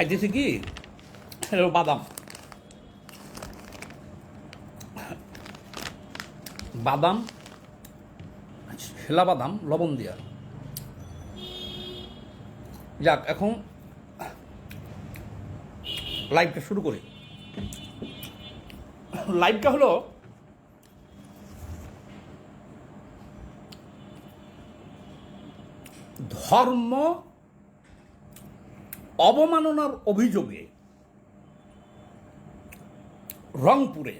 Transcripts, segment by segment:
খাইতেছি কি? বাদাম। বাদাম হেলা বাদাম, লবণ দিয়া। যাক, এখন লাইভটা শুরু করি। লাইভটা হলো ধর্ম অবমাননার অভিযোগে রংপুরে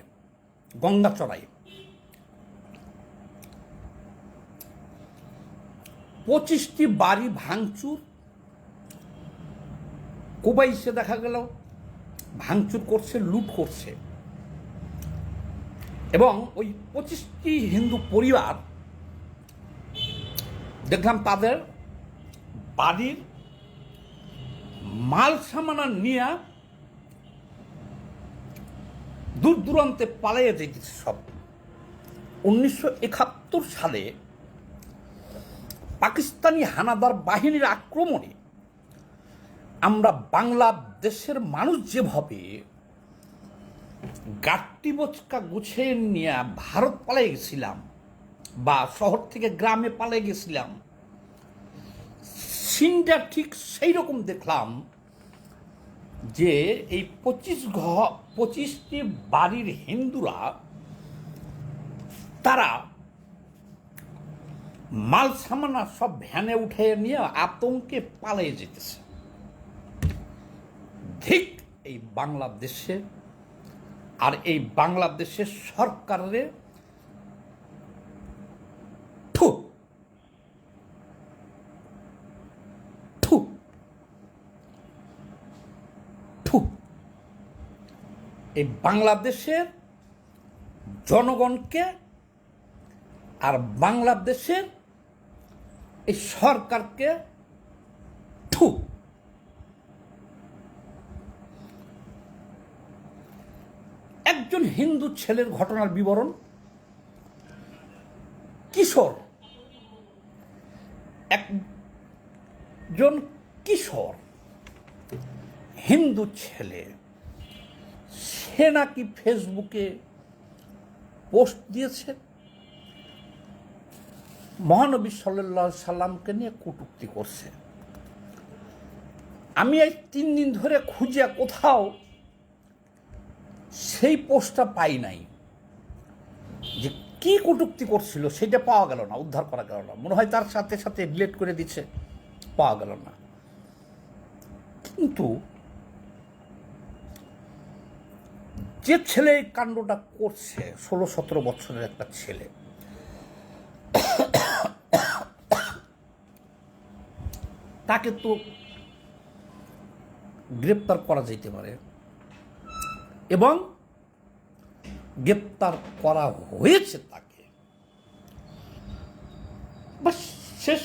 গঙ্গাচড়ায় পঁচিশটি বাড়ি ভাঙচুর। কোবাইসে দেখা গেল, ভাঙচুর করছে, লুট করছে। এবং ওই পঁচিশটি হিন্দু পরিবার, দেখলাম তাদের বাড়ির মাল সামানা নিয়ে দূর দূরান্তে পালিয়ে যেতেছে সব। উনিশশো একাত্তর সালে পাকিস্তানি হানাদার বাহিনীর আক্রমণে আমরা বাংলাদেশের মানুষ যেভাবে গাট্টি বোচকা গুছিয়ে নিয়ে ভারত পালিয়ে গেছিলাম বা শহর থেকে গ্রামে পালিয়ে গেছিলাম সিনটা ঠিক সেই রকম দেখলাম যে এই পঁচিশ ঘ, পঁচিশটি বাড়ির হিন্দুরা, তারা মাল সামানা সব ভ্যানে উঠে নিয়ে আতঙ্কে পালিয়ে যেতেছে। ঠিক এই বাংলাদেশে, আর এই বাংলাদেশের সরকারের ঠু ঠু ঠু এই বাংলাদেশের জনগণকে আর বাংলাদেশের এই সরকারকে ঠু একজন হিন্দু ছেলের ঘটনার বিবরণ, কিশোর। একজন কিশোর হিন্দু ছেলে। সে নাকি ফেসবুকে পোস্ট দিয়েছে? মহানবী সাল্লাহ সাল্লামকে নিয়ে কটূক্তি করছে। আমি এই তিন দিন ধরে খুঁজে কোথাও সেই পোস্টটা পাই নাই। যে কি কটূক্তি করছিল সেটা পাওয়া গেল না, উদ্ধার করা গেল না। মনে হয় তার সাথে সাথে ডিলেট করে দিচ্ছে, পাওয়া গেল না। কিন্তু যে ছেলে এই কাণ্ডটা করছে, ষোলো সতেরো বছরের একটা ছেলে। তাকে তো গ্রেপ্তার করা যেতে পারে এবং গ্রেপ্তার করা হয়েছে তাকে। শেষ।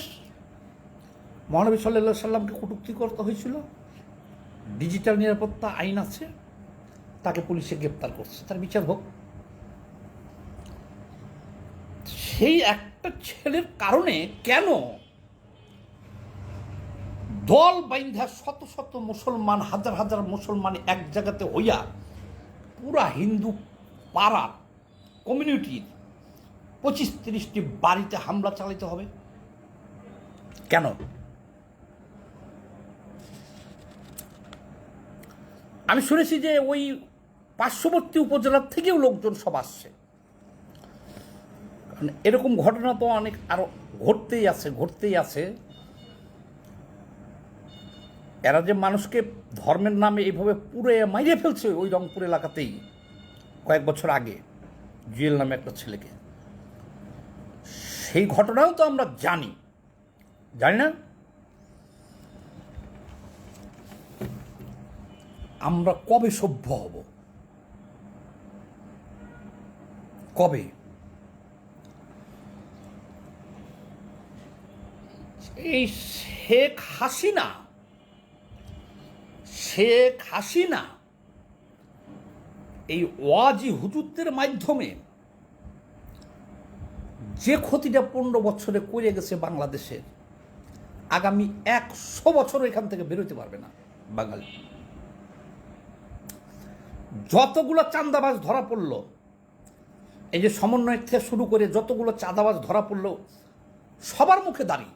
মহানবী সাল্লা সাল্লামকে কটুক্তি করতে হয়েছিল। ডিজিটাল নিরাপত্তা আইন আছে। তাকে পুলিশে গ্রেপ্তার করছে, তার বিচার হোক। সেই একটা ছেলের কারণে কেন দল বাইন্ধা শত শত মুসলমান, হাজার হাজার মুসলমান এক জায়গাতে হইয়া পুরা হিন্দু পাড়া কমিউনিটির পঁচিশ তিরিশটি বাড়িতে হামলা চালাইতে হবে। কেন? আমি শুনেছি যে ওই পার্শ্ববর্তী উপজেলার থেকেও লোকজন সব আসছে। এরকম ঘটনা তো অনেক আরও ঘটতেই আছে ঘটতেই আছে। এরা যে মানুষকে ধর্মের নামে এইভাবে পুরে মাইরে ফেলছে ওই রংপুর এলাকাতেই কয়েক বছর আগে, জুয়েল নামে একটা ছেলেকে। সেই ঘটনাও তো আমরা জানি। জানি না? আমরা কবে সভ্য হব? কবে? এই শেখ হাসিনা শেখ হাসিনা এই ওয়াজি হুজুরদের মাধ্যমে যে ক্ষতিটা পনেরো বছরে করে গেছে বাংলাদেশের, আগামী একশো বছর এখান থেকে বেরোতে পারবে না বাঙালি। যতগুলো চান্দাবাজ ধরা পড়ল এই যে সমন্বয় থেকে শুরু করে যতগুলো চাঁদাবাজ ধরা পড়ল, সবার মুখে দাড়ি।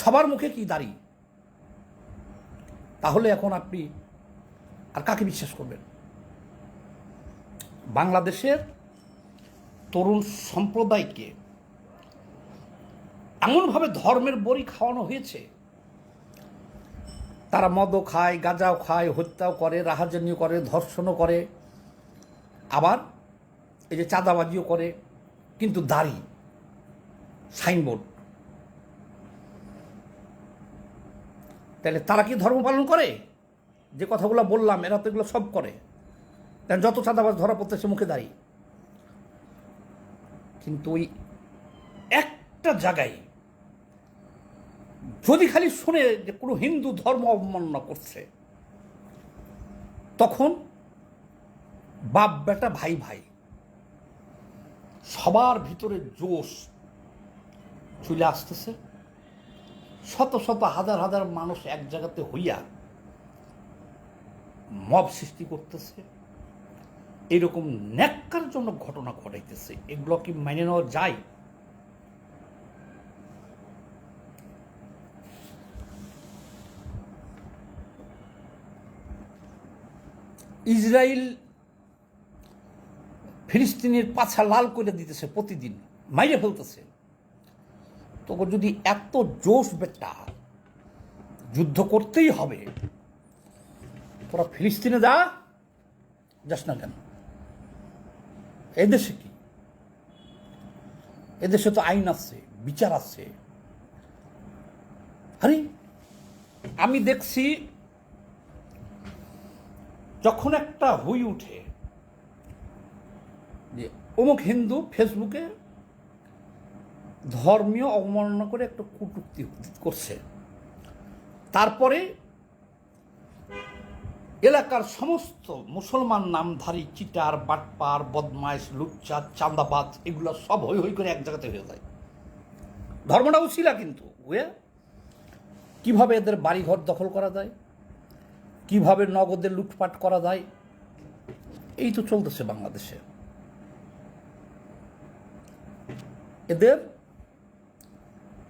সবার মুখে কি দাড়ি? তাহলে এখন আপনি আর কাকে বিশ্বাস করবেন? বাংলাদেশের তরুণ সম্প্রদায়কে এমনভাবে ধর্মের বড়ি খাওয়ানো হয়েছে, তারা মদও খায়, গাঁজাও খায়, হত্যাও করে, রাহাজানিও করে, ধর্ষণও করে। আবার এই যে চাঁদাবাজিও করে, কিন্তু দাড়ি, সাইনবোর্ড। তাহলে তারা কি ধর্ম পালন করে? যে কথাগুলো বললাম, এরা তো এগুলো সব করে। কারণ যত চাঁদাবাজ ধরা পড়তেছে মুখে দাঁড়িয়ে কিন্তু ওই একটা জায়গায় যদি খালি শুনে যে কোনো হিন্দু ধর্ম অবমাননা করছে, তখন বাপ বেটা, ভাই ভাই। সবার ভিতরে জোশ চলে আসতেছে। শত শত, হাজার হাজার মানুষ এক জায়গাতে হইয়া মব সৃষ্টি করতেছে। এরকম ন্যাক্কারজনক ঘটনা ঘটাইতেছে। এগুলো কি মেনে নেওয়া যায়? ইসরায়েল ফিলিস্তিনের পাছা লাল করে দিতেছে প্রতিদিন, মাইরে ফেলতেছে। তোকে যদি এত জোশ বেটা, যুদ্ধ করতেই হবে, তোরা ফিলিস্তিনে যা, যাস না কেন? এদেশে কি? এদেশে তো আইন আছে, বিচার আছে। আরে, আমি দেখছি যখন একটা হুই উঠে যে অমুক হিন্দু ফেসবুকে ধর্মীয় অবমাননা করে একটা কটুক্তি করছে। তারপরে এলাকার সমস্ত মুসলমান নামধারী, চিটার, বাটপার, বদমাইশ লুচ্চা চান্দাবাজ এগুলো সব হই হই করে এক জায়গাতে হয়ে যায়। ধর্মটাও ছিল কিন্তু, ওয়ে কীভাবে এদের বাড়িঘর দখল করা যায়, কীভাবে নগদের লুটপাট করা যায়, এই তো চলতেছে বাংলাদেশে। এদের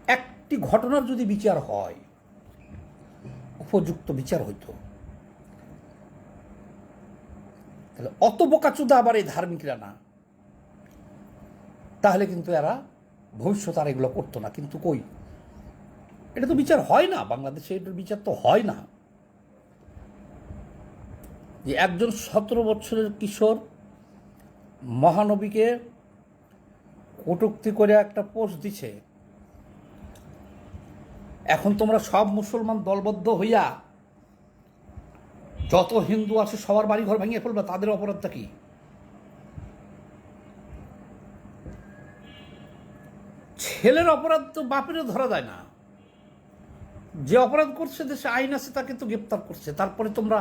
একটি ঘটনার যদি বিচার হয়, উপযুক্ত বিচার হইতো। তাহলে অত বোকাচুদা আবার এই ধার্মিকরা না। তাহলে কিন্তু এরা ভবিষ্যৎ আর এগুলো করতো না। কিন্তু কই? এটা তো বিচার হয় না। বাংলাদেশে এটার বিচার তো হয় না। যে একজন সতেরো বছরের কিশোর মহানবীকে কটুক্তি করে একটা পোস্ট দিছে। এখন তোমরা সব মুসলমান দলবদ্ধ হইয়া যত হিন্দু আছে সবার বাড়ি ঘর ভেঙে ফেলবে, তাদের অপরাধটা কি? ছেলের অপরাধ তো বাপেরও ধরা যায় না। যে অপরাধ করছে দেশে আইন আছে, তাকে তো গ্রেপ্তার করছে। তারপরে তোমরা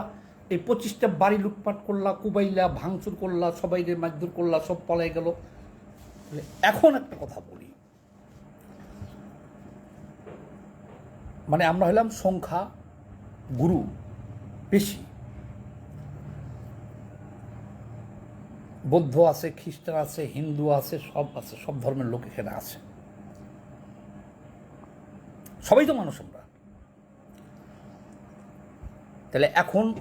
এই পঁচিশটা বাড়ি লুটপাট করলা, কুবাইলা, ভাঙচুর করলা সবাই মারধর করলা, সব পলাই গেল। এখন একটা কথা বলি। মানে আমরা হলাম সংখ্যা গুরু বেশি। বৌদ্ধ আছে, খ্রিস্টান আছে, হিন্দু আছে, সব আছে, সব ধর্মের লোক এখানে আছে। সবাই তো মানুষ আমরা। তাহলে এখন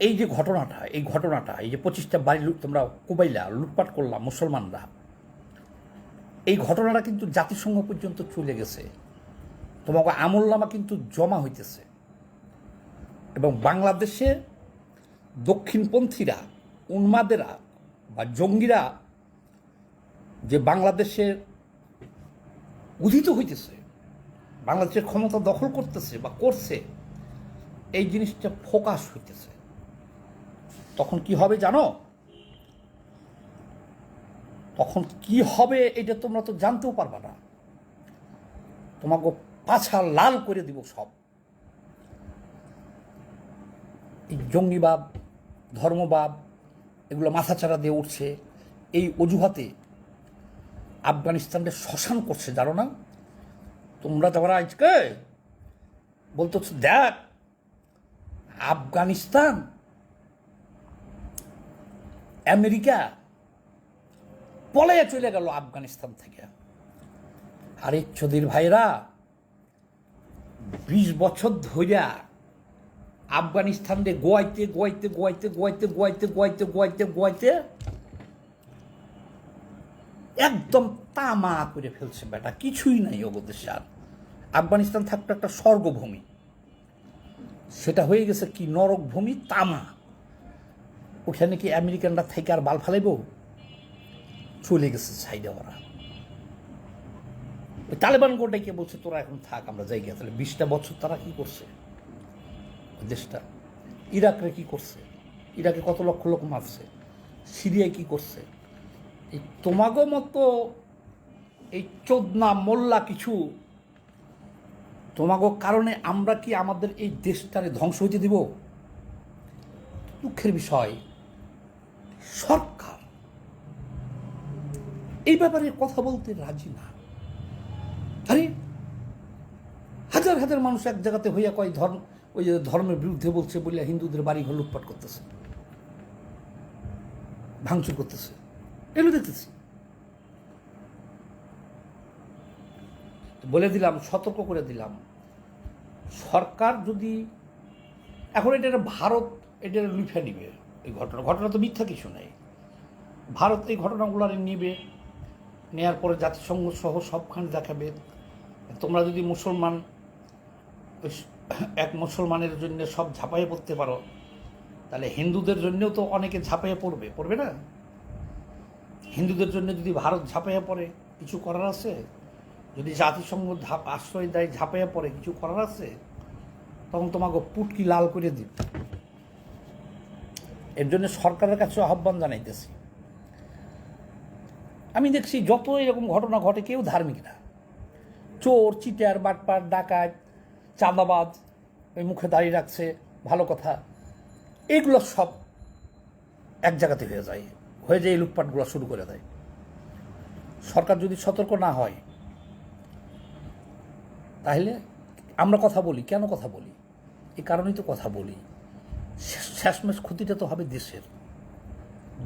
এই যে ঘটনাটা, এই ঘটনাটা, এই যে পঁচিশটা বাড়ি লুট- তোমরা কুবাইলা, লুটপাট করলাম মুসলমানরা এই ঘটনাটা কিন্তু জাতিসংঘ পর্যন্ত চলে গেছে। তোমাকে আমলনামা কিন্তু জমা হইতেছে। এবং বাংলাদেশে দক্ষিণপন্থীরা, উন্মাদেরা বা জঙ্গিরা যে বাংলাদেশের উদিত হইতেছে, বাংলাদেশের ক্ষমতা দখল করতেছে বা করছে, এই জিনিসটা ফোকাস হইতেছে। তখন কি হবে জানো? তখন কি হবে এটা তোমরা তো জানতেও পারবা না। তোমাকে পাছা লাল করে দিব সব। এই জঙ্গিবাদ, ধর্মবাদ, এগুলো মাথাচাড়া দিয়ে উঠছে। এই অজুহাতে আফগানিস্তানকে শ্মশান করছে, জানো না? তোমরা যারা আজকে বলতো দেখ, আফগানিস্তান, আমেরিকা পলাইয়া চলে গেল আফগানিস্তান থেকে। আরে চৌধুরীর ভাইরা, বিশ বছর ধইরা আফগানিস্তান দিয়ে গোয়াইতে গোয়াইতে গোয়াইতে গোয়াইতে গোয়াইতে গোয়াইতে গোয়াইতে গোয়াইতে একদম তামা করে ফেলছে বেটা, কিছুই নাই অবদেশে আর। আফগানিস্তান থাকতো একটা স্বর্গভূমি। সেটা হয়ে গেছে কি নরক ভূমি, তামা। ওখানে কি আমেরিকানরা থেকে আর বাল ফালাইব? চলে গেছে সাইডে ওরা। ওই তালেবান গোটাকে বলছে, তোরা এখন থাক, আমরা যাই গিয়ে। তাহলে বিশটা বছর তারা কি করছে? দেশটা। ইরাকরে কি করছে? ইরাকে কত লক্ষ লোক মারছে? সিরিয়ায় কি করছে? এই তোমাগো মতো এই চোদনা মোল্লা কিছু, তোমাগো কারণে আমরা কি আমাদের এই দেশটারে ধ্বংস হইতে দিব? দুঃখের বিষয়, সরকার এই ব্যাপারে কথা বলতে রাজি না। আরে, হাজার হাজার মানুষ এক জায়গাতে হইয়া কয় ধর্ম, ওই যে ধর্মের বিরুদ্ধে বলছে বলে হিন্দুদের বাড়ি ঘর লুটপাট করতেছে, ভাঙচুর করতেছে। এগুলো দেখতেছি। বলে দিলাম, সতর্ক করে দিলাম। সরকার যদি, এখন এটা ভারত, এটা লুফে নিবে, এই ঘটনা। ঘটনা তো মিথ্যা কিছু নেই। ভারত এই ঘটনাগুলো নিবে নেয়ার পরে জাতিসংঘ সহ সবখানে দেখাবে। তোমরা যদি মুসলমান এক মুসলমানের জন্য সব ঝাঁপাইয়ে পড়তে পারো, তাহলে হিন্দুদের জন্যও তো অনেকে ঝাঁপাইয়ে পড়বে পড়বে না? হিন্দুদের জন্য যদি ভারত ঝাঁপাইয়ে পড়ে, কিছু করার আছে? যদি জাতিসংঘ ঝাপ, আশ্রয় দেয়, ঝাঁপাইয়ে পড়ে, কিছু করার আছে? তখন তোমাকে পুটকি লাল করে দিবে। এর জন্য সরকারের কাছে আহ্বান জানাইতেছি। আমি দেখছি যত এরকম ঘটনা ঘটে, কেউ ধার্মিক না। চোর, চিটার বাটপার ডাকাত, চাঁদাবাজ, ওই মুখে দাঁড়িয়ে রাখছে, ভালো কথা। এগুলো সব এক জায়গাতে হয়ে যায় হয়ে যায় এই লুটপাটগুলো শুরু করে দেয়। সরকার যদি সতর্ক না হয়, তাহলে আমরা কথা বলি। কেন কথা বলি? এই কারণেই তো কথা বলি। শেষ- শেষমেশ ক্ষতিটা তো হবে দেশের,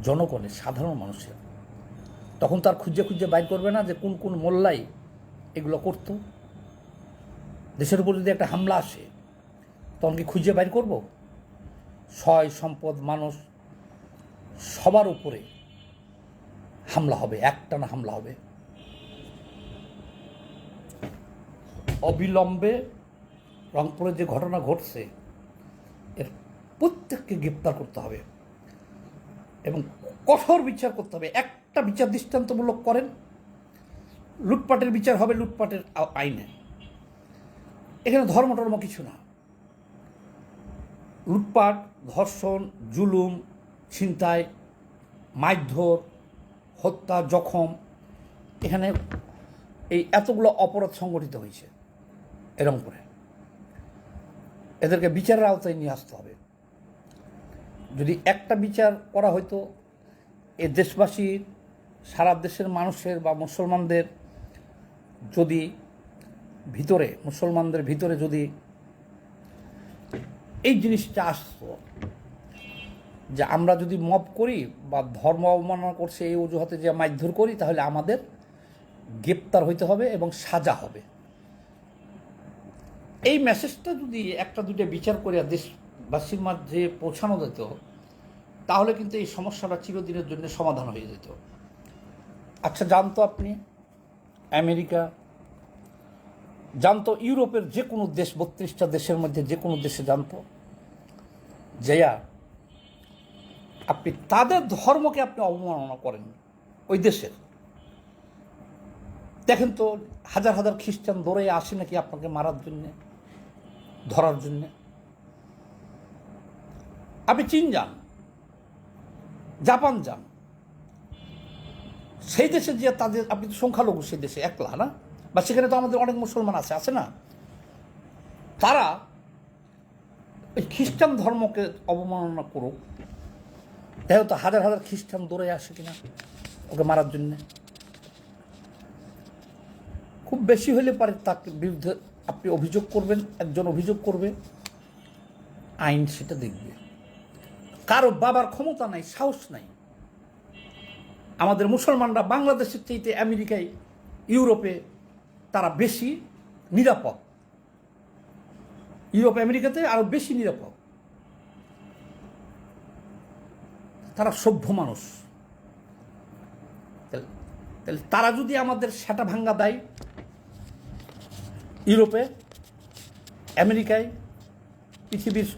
জনগণের, সাধারণ মানুষের। তখন তার খুঁজে খুঁজে বাইর করবে না যে কোন কোন মোল্লাই এগুলো করতো। দেশের উপর যদি একটা হামলা আসে, তখন কি খুঁজে বাইর করব? সয় সম্পদ মানুষ সবার উপরে হামলা হবে, একটানা হামলা হবে। অবিলম্বে রংপুরে যে ঘটনা ঘটছে, এর প্রত্যেককে গ্রেপ্তার করতে হবে এবং কঠোর বিচার করতে হবে। একটা বিচার দৃষ্টান্তমূলক করেন, লুটপাটের বিচার হবে লুটপাটের আইনে। এখানে ধর্ম টর্ম কিছু না। লুটপাট, ধর্ষণ, জুলুম, ছিনতাই, মারধর, হত্যা, জখম, এখানে এই এতগুলো অপরাধ সংগঠিত হয়েছে, এরম করে। এদেরকে বিচারের আওতায় নিয়ে আসতে হবে। যদি একটা বিচার করা হয়তো এ দেশবাসীর সারা দেশের মানুষের বা মুসলমানদের যদি ভিতরে, মুসলমানদের ভিতরে যদি এই জিনিসটা আসতো, যে আমরা যদি মব করি বা ধর্ম অবমাননা করছে, এই অজুহাতে যে মারধর করি, তাহলে আমাদের গ্রেপ্তার হইতে হবে এবং সাজা হবে। এই মেসেজটা যদি একটা দুটো বিচার করে দেশবাসীর মাঝে পৌঁছানো যেত, তাহলে কিন্তু এই সমস্যাটা চিরদিনের জন্য সমাধান হয়ে যেত। আচ্ছা জানতো আপনি? আমেরিকা? জানতো ইউরোপের যে কোনো দেশ, বত্রিশটা দেশের মধ্যে যে কোনো দেশে জানতো? যেয়া আপনি তাদের ধর্মকে আপনি অবমাননা করেন ওই দেশের। দেখেন তো, হাজার হাজার খ্রিস্টান দৌড়ে আসে নাকি আপনাকে মারার জন্যে, ধরার জন্যে? আপনি চীন যান, জাপান যান সেই দেশে যে তাদের, আপনি তো সংখ্যালঘু, সেই দেশে একলা, না? বা সেখানে তো আমাদের অনেক মুসলমান আছে আছে না? তারা ওই খ্রিস্টান ধর্মকে অবমাননা করুক। দেখো তো হাজার হাজার খ্রিস্টান দৌড়ে আসে কিনা, ওকে মারার জন্যে। খুব বেশি হলে পারে তার বিরুদ্ধে আপনি অভিযোগ করবেন, একজন অভিযোগ করবে, আইন সেটা দেখবে। কারও বাবার ক্ষমতা নাই, সাহস নাই। আমাদের মুসলমানরা বাংলাদেশের চাইতে আমেরিকায়, ইউরোপে তারা বেশি নিরাপদ। ইউরোপ, আমেরিকাতে আরও বেশি নিরাপদ। তারা সভ্য মানুষ। তাহলে তারা যদি আমাদের সেটা ভাঙ্গা দেয়, ইউরোপে, আমেরিকায়, পৃথিবীর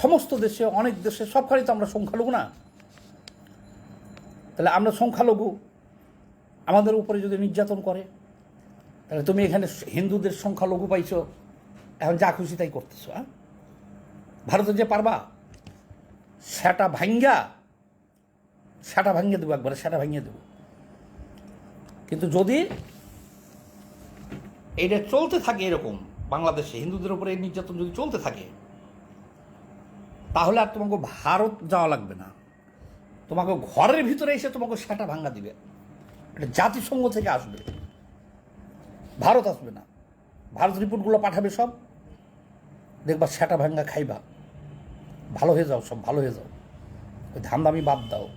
সমস্ত দেশে, অনেক দেশে সবখানে তো আমরা সংখ্যালঘু না। তাহলে আমরা সংখ্যালঘু। আমাদের উপরে যদি নির্যাতন করে, তাহলে তুমি এখানে হিন্দুদের সংখ্যালঘু পাইছো, এখন যা খুশি তাই করতেছো হ্যাঁ? ভারতে যে পারবা, সেটা ভাঙ্গা, সেটা ভাঙিয়ে দেবো একবারে, সেটা ভাঙিয়ে দেবো। কিন্তু যদি এটা চলতে থাকে এরকম, বাংলাদেশে হিন্দুদের উপরে এই নির্যাতন যদি চলতে থাকে, তাহলে আর তোমাকে ভারত যাওয়া লাগবে না। তোমাকে ঘরের ভিতরে এসে তোমাকে সেটা ভাঙ্গা দিবে। এটা জাতিসংঘ থেকে আসবে। ভারত আসবে না। ভারত রিপোর্টগুলো পাঠাবে সব। দেখবা সেটা ভাঙ্গা খাইবা। ভালো হয়ে যাও সব, ভালো হয়ে যাও। ওই ধান্দামি বাদ দাও।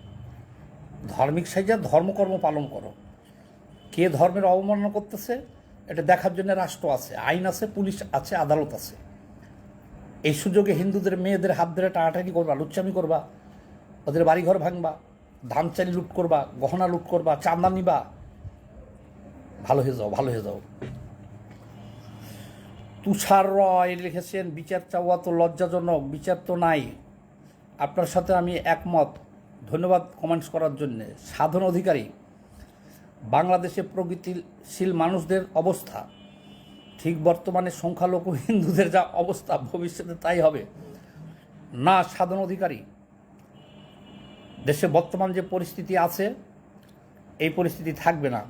ধার্মিক সাইজা ধর্মকর্ম পালন করো। কে ধর্মের অবমাননা করতেছে, এটা দেখার জন্য রাষ্ট্র আছে, আইন আছে, পুলিশ আছে, আদালত আছে। এই সুযোগে হিন্দুদের, মেয়েদের হাত ধরে টানাটানি করবা, লুচ্চামি করবা। ওদের বাড়িঘর ভাঙবা ধান চাল লুট করবা, গহনা লুট করবা চান্দা নিবা। ভালো হয়ে যাও, ভালো হয়ে যাও। তুষার রয় লিখেছেন, বিচার চাওয়া তো লজ্জাজনক, বিচার তো নাই। আপনার সাথে আমি একমত। ধন্যবাদ কমেন্টস করার জন্যে। সাধন অধিকারী, বাংলাদেশে প্রগতিশীল মানুষদের অবস্থা। ঠিক বর্তমানে সংখ্যালঘু হিন্দুদের যা অবস্থা, ভবিষ্যতে তাই হবে। না সাধন অধিকারী দেশে বর্তমান যে পরিস্থিতি আছে, এই পরিস্থিতি থাকবে না।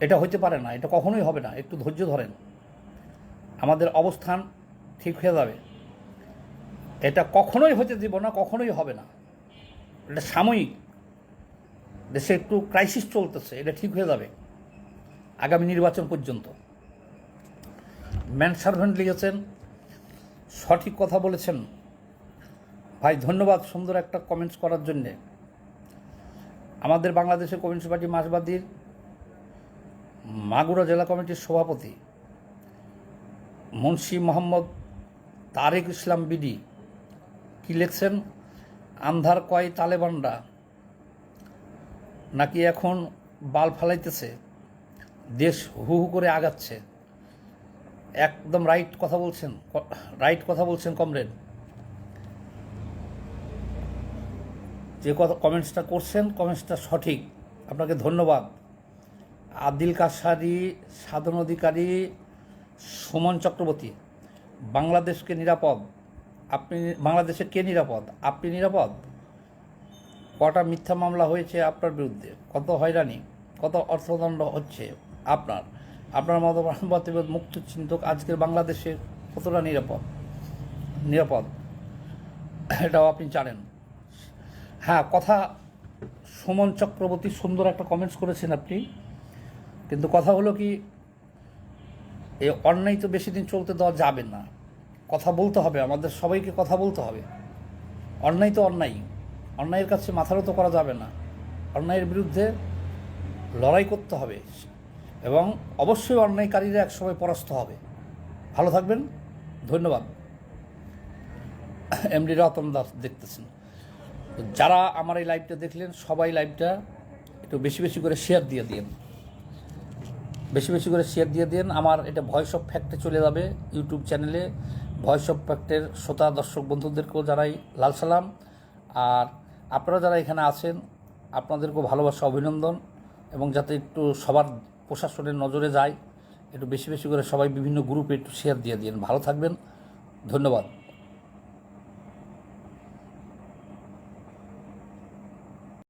এটা হইতে পারে না, এটা কখনোই হবে না। একটু ধৈর্য ধরেন। আমাদের অবস্থান ঠিক হয়ে যাবে। এটা কখনোই হতে দিব না, কখনোই হবে না। এটা সাময়িক। দেশে একটু ক্রাইসিস চলতেছে, এটা ঠিক হয়ে যাবে। আগামী নির্বাচন পর্যন্ত। ম্যান সার্ভেন্ট লিখেছেন, সঠিক কথা বলেছেন। ধন্যবাদ সুন্দর একটা কমেন্টস করার জন্যে। আমাদের বাংলাদেশের কমিউনিস্ট পার্টি মাসবাদীর মাগুরা জেলা কমিটির সভাপতি মুন্সি মোহাম্মদ তারেক ইসলাম বিডি কি লিখছেন? আন্ধার কয় তালেবানরা নাকি এখন বাল ফালাইতেছে? দেশ হু হু করে আগাচ্ছে। একদম রাইট কথা বলছেন রাইট কথা বলছেন কমরেড যে কথা কমেন্টসটা করছেন কমেন্টসটা সঠিক। আপনাকে ধন্যবাদ। আদিল কাসারি, সাধন অধিকারী, সুমন চক্রবর্তী, বাংলাদেশকে নিরাপদ। আপনি, বাংলাদেশে কে নিরাপদ? আপনি নিরাপদ? কটা মিথ্যা মামলা হয়েছে আপনার বিরুদ্ধে? কত হয়রানি? কত অর্থদণ্ড হচ্ছে আপনার? আপনার মতো মতবাদ মুক্ত চিন্তক আজকের বাংলাদেশে কতটা নিরাপদ? নিরাপদ। এটাও আপনি জানেন। হ্যাঁ কথা সুমন চক্রবর্তী সুন্দর একটা কমেন্টস করেছেন আপনি। কিন্তু কথা হলো কি এই অন্যায় তো বেশি দিন চলতে দেওয়া যাবে না। কথা বলতে হবে, আমাদের সবাইকে কথা বলতে হবে। অন্যায় তো অন্যায়। অন্যায়ের কাছে মাথারও তো করা যাবে না। অন্যায়ের বিরুদ্ধে লড়াই করতে হবে। এবং অবশ্যই অন্যায়কারীরা একসময় পরাস্ত হবে। ভালো থাকবেন। ধন্যবাদ। এমডি রতন দাস দেখতেছেন। তো যারা আমার এই লাইভটা দেখলেন, সবাই লাইভটা একটু বেশি বেশি করে শেয়ার দিয়ে দিন বেশি বেশি করে শেয়ার দিয়ে দিন আমার এটা ভয়েস অফ ফ্যাক্টে চলে যাবে ইউটিউব চ্যানেলে ভয়েস অফ ফ্যাক্টের শ্রোতা, দর্শক, বন্ধুদেরকেও জানাই লাল সালাম। আর আপনারা যারা এখানে আছেন, আপনাদেরকেও ভালোবাসা, অভিনন্দন। এবং যাতে একটু সবার প্রশাসনের নজরে যায়, একটু বেশি বেশি করে সবাই বিভিন্ন গ্রুপে একটু শেয়ার দিয়ে দিন ভালো থাকবেন। ধন্যবাদ।